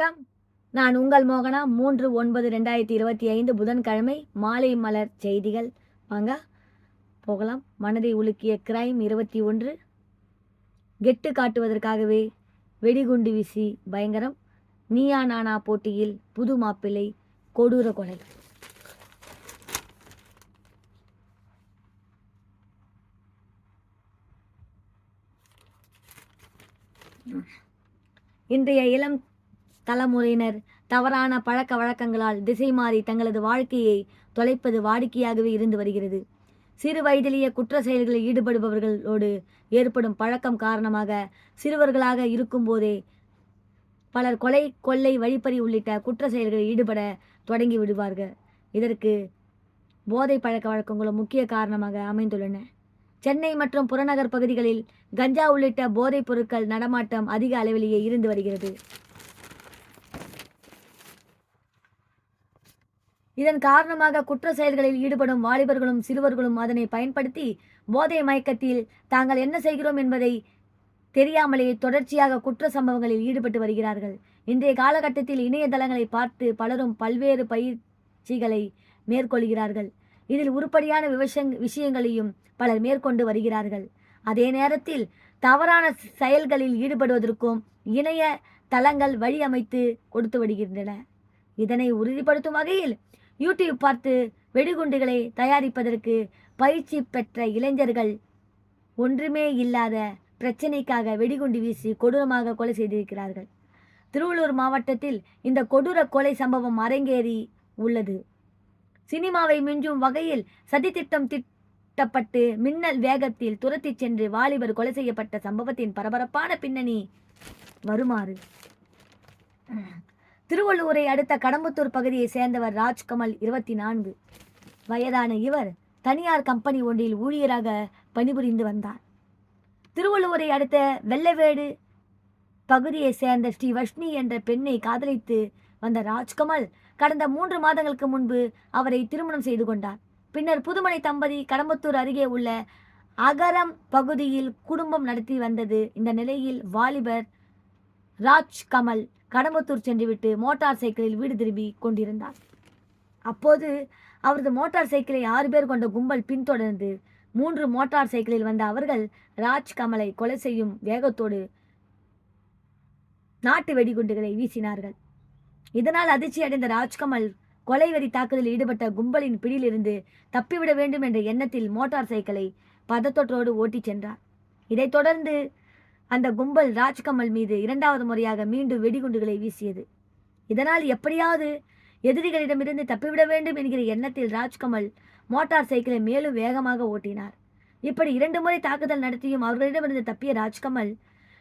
வணக்கம். நான் உங்கள் மோகனா. மூன்று ஒன்பது ரெண்டாயிரத்தி இருபத்தி ஐந்து புதன்கிழமை மாலை மலர் செய்திகள். வாங்க போகலாம். மனதை உலுக்கிய கிரைம் இருபத்தி ஒன்று. கெட்டு காட்டுவதற்காகவே வெடிகுண்டு வீசி பயங்கரம். நீயா நானா போட்டியில் புது மாப்பிள்ளை கொடூர கொலை. இன்றைய இளம் தலைமுறையினர் தவறான பழக்க வழக்கங்களால் திசை மாறி தங்களது வாழ்க்கையை தொலைப்பது வாடிக்கையாகவே இருந்து வருகிறது. சிறு வயதிலேயே குற்ற செயல்களில் ஈடுபடுபவர்களோடு ஏற்படும் பழக்கம் காரணமாக சிறுவர்களாக இருக்கும்போதே பலர் கொலை கொள்ளை வழிப்பறி உள்ளிட்ட குற்ற செயல்களில் ஈடுபட தொடங்கி விடுவார்கள். இதற்கு போதை பழக்க வழக்கங்களும் முக்கிய காரணமாக அமைந்துள்ளன. சென்னை மற்றும் புறநகர் பகுதிகளில் கஞ்சா உள்ளிட்ட போதைப் பொருட்கள் நடமாட்டம் அதிக அளவிலேயே இருந்து வருகிறது. இதன் காரணமாக குற்ற செயல்களில் ஈடுபடும் வாலிபர்களும் சிறுவர்களும் அதனை பயன்படுத்தி போதை மயக்கத்தில் தாங்கள் என்ன செய்கிறோம் என்பதை தெரியாமலேயே தொடர்ச்சியாக குற்ற சம்பவங்களில் ஈடுபட்டு வருகிறார்கள். இன்றைய காலகட்டத்தில் இணையதளங்களை பார்த்து பலரும் பல்வேறு பயிற்சிகளை மேற்கொள்கிறார்கள். இதில் உருப்படியான விஷயங் விஷயங்களையும் பலர் மேற்கொண்டு வருகிறார்கள். அதே நேரத்தில் தவறான செயல்களில் ஈடுபடுவதற்கும் இணைய தளங்கள் வழி அமைத்து கொடுத்து வருகின்றன இதனை உறுதிப்படுத்தும் வகையில் யூடியூப் பார்த்து வெடிகுண்டுகளை தயாரிப்பதற்கு பயிற்சி பெற்ற இளைஞர்கள் ஒன்றுமே இல்லாத பிரச்சனைக்காக வெடிகுண்டு வீசி கொடூரமாக கொலை செய்திருக்கிறார்கள். திருவள்ளூர் மாவட்டத்தில் இந்த கொடூர கொலை சம்பவம் அரங்கேறி உள்ளது. சினிமாவை மிஞ்சும் வகையில் சதித்திட்டம் திட்டப்பட்டு மின்னல் வேகத்தில் துரத்திச் சென்று வாலிபர் கொலை செய்யப்பட்ட சம்பவத்தின் பரபரப்பான பின்னணி வருமாறு. திருவள்ளூரை அடுத்த கடம்பத்தூர் பகுதியை சேர்ந்தவர் ராஜ்கமல் இருபத்தி நான்கு வயதான இவர் தனியார் கம்பெனி ஒன்றில் ஊழியராக பணிபுரிந்து வந்தார். திருவள்ளுவரை அடுத்த வெள்ளவேடு பகுதியை சேர்ந்த ஸ்ரீ வஷ்ணி என்ற பெண்ணை காதலித்து வந்த ராஜ்கமல் கடந்த மூன்று மாதங்களுக்கு முன்பு அவரை திருமணம் செய்து கொண்டார். பின்னர் புதுமலை தம்பதி கடம்பத்தூர் அருகே உள்ள அகரம் பகுதியில் குடும்பம் நடத்தி வந்தது. இந்த நிலையில் வாலிபர் ராஜ்கமல் கடம்பத்தூர் சென்றுவிட்டு மோட்டார் சைக்கிளில் வீடு திரும்பி கொண்டிருந்தார் அப்போது அவரது மோட்டார் சைக்கிளை ஆறு பேர் கொண்ட கும்பல் பின்தொடர்ந்து மூன்று மோட்டார் சைக்கிளில் வந்த அவர்கள் ராஜ் கமலை கொலை செய்யும் வேகத்தோடு நாட்டு வெடிகுண்டுகளை வீசினார்கள். இதனால் அதிர்ச்சி அடைந்த ராஜ்கமல் கொலை வெறி தாக்குதலில் ஈடுபட்ட கும்பலின் பிடியிலிருந்து தப்பிவிட வேண்டும் என்ற எண்ணத்தில் மோட்டார் சைக்கிளை பதத்தொற்றோடு ஓட்டிச் சென்றார். இதைத் தொடர்ந்து அந்த கும்பல் ராஜ்கமல் மீது இரண்டாவது முறையாக மீண்டும் வெடிகுண்டுகளை வீசியது. இதனால் எப்படியாவது எதிரிகளிடமிருந்து தப்பிவிட வேண்டும் என்கிற எண்ணத்தில் ராஜ்கமல் மோட்டார் சைக்கிளை மேலும் வேகமாக ஓட்டினார். இப்படி இரண்டு முறை தாக்குதல் நடத்தியும் அவர்களிடமிருந்து தப்பிய ராஜ்கமல்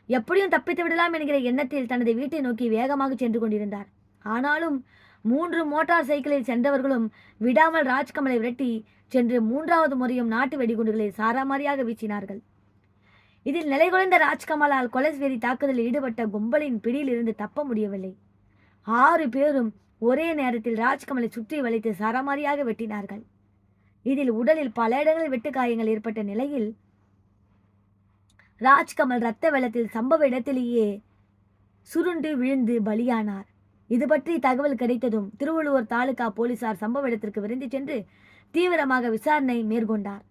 எப்படியும் தப்பித்து விடலாம் என்கிற எண்ணத்தில் தனது வீட்டை நோக்கி வேகமாக சென்று கொண்டிருந்தார். ஆனாலும் மூன்று மோட்டார் சைக்கிளில் சென்றவர்களும் விடாமல் ராஜ்கமலை விரட்டி சென்று மூன்றாவது முறையும் நாட்டு வெடிகுண்டுகளை சாராமாரியாக வீசினார்கள். இதில் நிலைகுலைந்த ராஜ்கமலால் கொலை தாக்குதலில் ஈடுபட்ட கும்பலின் பிடியிலிருந்து தப்ப முடியவில்லை. ஆறு பேரும் ஒரே நேரத்தில் ராஜ்கமலை சுற்றி வளைத்து சரமாரியாக வெட்டினார்கள். இதில் உடலில் பல இடங்களில் வெட்டுக்காயங்கள் ஏற்பட்ட நிலையில் ராஜ்கமல் இரத்த வெள்ளத்தில் சம்பவ இடத்திலேயே சுருண்டு விழுந்து பலியானார். இது பற்றி தகவல் கிடைத்ததும் திருவள்ளுவர் தாலுகா போலீசார் சம்பவ இடத்திற்கு விரைந்து சென்று தீவிரமாக விசாரணை மேற்கொண்டார்.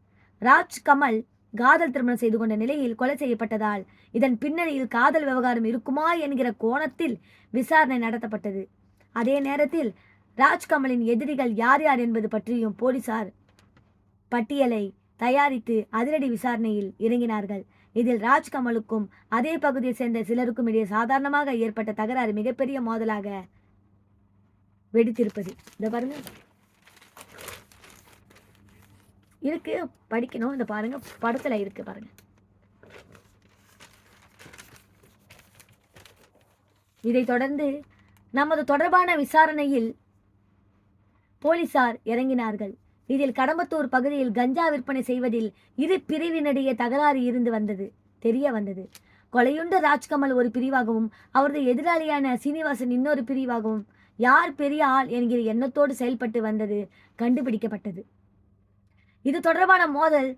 ராஜ்கமல் காதல் திருமணம் செய்து கொண்ட நிலையில் கொலை செய்யப்பட்டதால் இதன் பின்னணியில் காதல் விவகாரம் இருக்குமா என்கிற கோணத்தில் விசாரணை நடத்தப்பட்டது. அதே நேரத்தில் ராஜ்கமலின் எதிரிகள் யார் யார் என்பது பற்றியும் போலீசார் பட்டியலை தயாரித்து அதிரடி விசாரணையில் இறங்கினார்கள். இதில் ராஜ்கமலுக்கும் அதே பகுதியை சேர்ந்த சிலருக்கும் இடையே சாதாரணமாக ஏற்பட்ட தகராறு மிகப்பெரிய மோதலாக வெடித்திருப்பது. இந்த பாருங்க. இருக்கு. படிக்கணும். இந்த பாருங்க. படத்துல இருக்கு பாருங்க. இதைத் தொடர்ந்து நமது தொடர்பான விசாரணையில் போலீசார் இறங்கினார்கள். இதில் கடம்பத்தூர் பகுதியில் கஞ்சா விற்பனை செய்வதில் இரு பிரிவினிடையே தகராறு இருந்து வந்தது தெரிய வந்தது. கொலையுண்ட ராஜ்கமல் ஒரு பிரிவாகவும் அவரது எதிராளியான சீனிவாசன் இன்னொரு பிரிவாகவும் யார் பெரிய ஆள் என்கிற எண்ணத்தோடு செயல்பட்டு வந்தது கண்டுபிடிக்கப்பட்டது. இது தொடர்பான மோதல்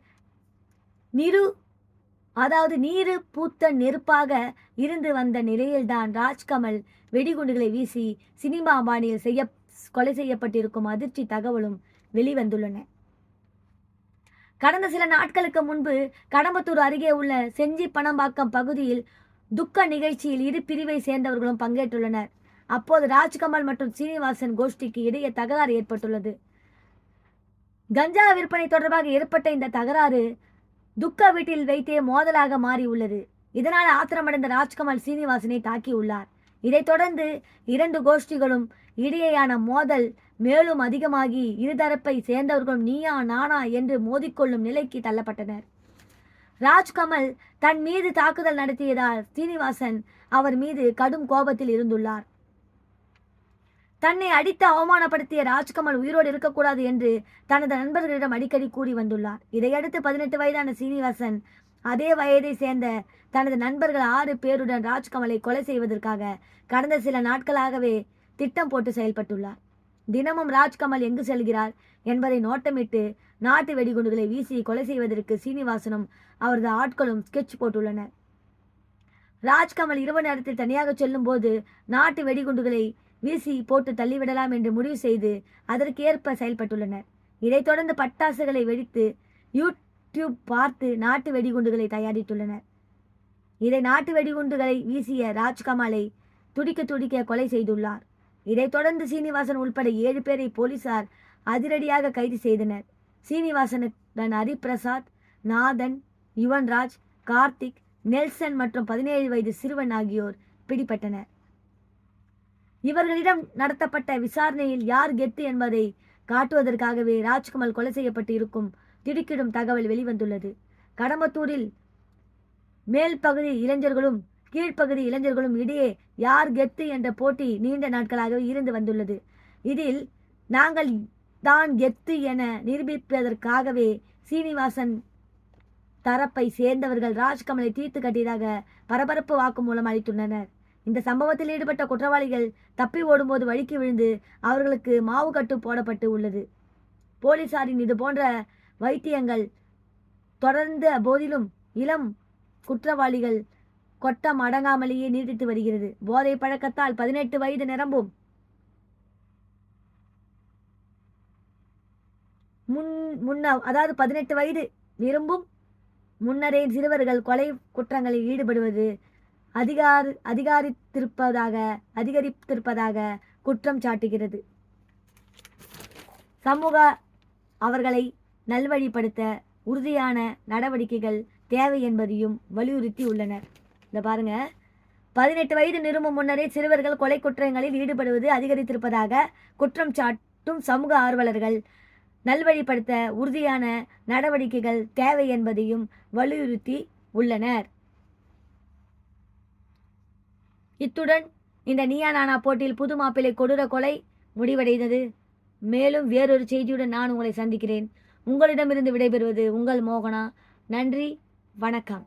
நிரு அதாவது நீரு பூத்த நெருப்பாக இருந்து வந்த நிலையில்தான் ராஜ்கமல் வெடிகுண்டுகளை வீசி சினிமா பாணியில் செய்ய கொலை செய்யப்பட்டிருக்கும் அதிர்ச்சி தகவலும் வெளிவந்துள்ளன. கடந்த சில நாட்களுக்கு முன்பு கடம்பத்தூர் அருகே உள்ள செஞ்சி பணம்பாக்கம் பகுதியில் துக்க நிகழ்ச்சியில் இரு பிரிவை சேர்ந்தவர்களும் பங்கேற்றுள்ளனர். அப்போது ராஜ்கமல் மற்றும் சீனிவாசன் கோஷ்டிக்கு இடையே தகராறு ஏற்பட்டுள்ளது. கஞ்சா விற்பனை தொடர்பாக ஏற்பட்ட இந்த தகராறு துக்க வீட்டில் வைத்தே மோதலாக மாறியுள்ளது இதனால் ஆத்திரமடைந்த ராஜ்கமல் சீனிவாசனை தாக்கியுள்ளார் இதைத் தொடர்ந்து இரண்டு கோஷ்டிகளும் இடையேயான மோதல் மேலும் அதிகமாகி இருதரப்பை சேர்ந்தவர்களும் நீயா நானா என்று மோதிக்கொள்ளும் நிலைக்கு தள்ளப்பட்டனர். ராஜ்கமல் தன் மீது தாக்குதல் நடத்தியதால் சீனிவாசன் அவர் மீது கடும் கோபத்தில் இருந்துள்ளார். தன்னை அடித்து அவமானப்படுத்திய ராஜ்கமல் உயிரோடு இருக்கக்கூடாது என்று தனது நண்பர்களிடம் அடிக்கடி கூறி வந்துள்ளார். இதையடுத்து பதினெட்டு வயதான சீனிவாசன் அதே வயதை சேர்ந்த தனது நண்பர்கள் ஆறு பேருடன் ராஜ்கமலை கொலை செய்வதற்காக கடந்த சில நாட்களாகவே திட்டம் போட்டு செயல்பட்டுள்ளார். தினமும் ராஜ்கமல் எங்கு செல்கிறார் என்பதை நோட்டமிட்டு நாட்டு வெடிகுண்டுகளை வீசி கொலை செய்வதற்கு சீனிவாசனும் அவரது ஆட்களும் ஸ்கெட்ச் போட்டுள்ளனர். ராஜ்கமல் இரவு நேரத்தில் தனியாக செல்லும் போது நாட்டு வெடிகுண்டுகளை வீசி போட்டு தள்ளிவிடலாம் என்று முடிவு செய்து அதற்கேற்ப செயல்பட்டுள்ளனர். இதைத் தொடர்ந்து பட்டாசுகளை வெடித்து யூடியூப் பார்த்து நாட்டு வெடிகுண்டுகளை தயாரித்துள்ளனர். இதை நாட்டு வெடிகுண்டுகளை வீசிய ராஜ்கமலை துடிக்க துடிக்க கொலை செய்துள்ளார். இதைத் தொடர்ந்து சீனிவாசன் உள்பட ஏழு பேரை போலீசார் அதிரடியாக கைது செய்தனர். சீனிவாசனுடன் ஹரிபிரசாத் நாதன் யுவன்ராஜ் கார்த்திக் நெல்சன் மற்றும் பதினேழு வயது சிறுவன் ஆகியோர் பிடிபட்டனர். இவர்களிடம் நடத்தப்பட்ட விசாரணையில் யார் கெத்து என்பதை காட்டுவதற்காகவே ராஜ்குமார் கொலை செய்யப்பட்டு இருக்கும் திடுக்கிடும் தகவல் வெளிவந்துள்ளது. கடம்பத்தூரில் மேல் பகுதி இளைஞர்களும் கீழ்ப்பகுதி இளைஞர்களும் இடையே யார் கெத்து என்ற போட்டி நீண்ட நாட்களாகவே இருந்து வந்துள்ளது. இதில் நாங்கள் தான் கெத்து என நிரூபிப்பதற்காகவே சீனிவாசன் தரப்பை சேர்ந்தவர்கள் ராஜ்கமலை தீர்த்து கட்டியதாக பரபரப்பு வாக்குமூலம் அளித்துள்ளனர். இந்த சம்பவத்தில் ஈடுபட்ட குற்றவாளிகள் தப்பி ஓடும்போது வழுக்கி விழுந்து அவர்களுக்கு மாவு கட்டு போடப்பட்டு உள்ளது. போலீசாரின் இது போன்ற வைத்தியங்கள் தொடர்ந்த போதிலும் இளம் குற்றவாளிகள் கொட்டம் அடங்காமலேயே நீடித்து வருகிறது. போதை பழக்கத்தால் பதினெட்டு வயது நிரம்பும். முன் முன்ன அதாவது பதினெட்டு வயது விரும்பும் முன்னரே சிறுவர்கள் கொலை குற்றங்களில் ஈடுபடுவது அதிகார அதிகாரித்திருப்பதாக அதிகரித்திருப்பதாக குற்றம் சாட்டுகிறது. சமூக அவர்களை நல்வழிப்படுத்த உறுதியான நடவடிக்கைகள் தேவை என்பதையும் வலியுறுத்தி உள்ளனர். இந்த பாருங்க. பதினெட்டு வயது நிரும்பும் முன்னரே சிறுவர்கள் கொலை குற்றங்களில் ஈடுபடுவது அதிகரித்திருப்பதாக குற்றம் சாட்டும் சமூக ஆர்வலர்கள் நல்வழிப்படுத்த உறுதியான நடவடிக்கைகள் தேவை என்பதையும் வலியுறுத்தி உள்ளனர். இத்துடன் இந்த நீயா நானா போட்டியில் புது மாப்பிள்ளை கொடூர கொலை முடிவடைந்தது. மேலும் வேறொரு செய்தியுடன் நான் உங்களை சந்திக்கிறேன். உங்களிடமிருந்து விடைபெறுவது உங்கள் மோகனா. நன்றி வணக்கம்.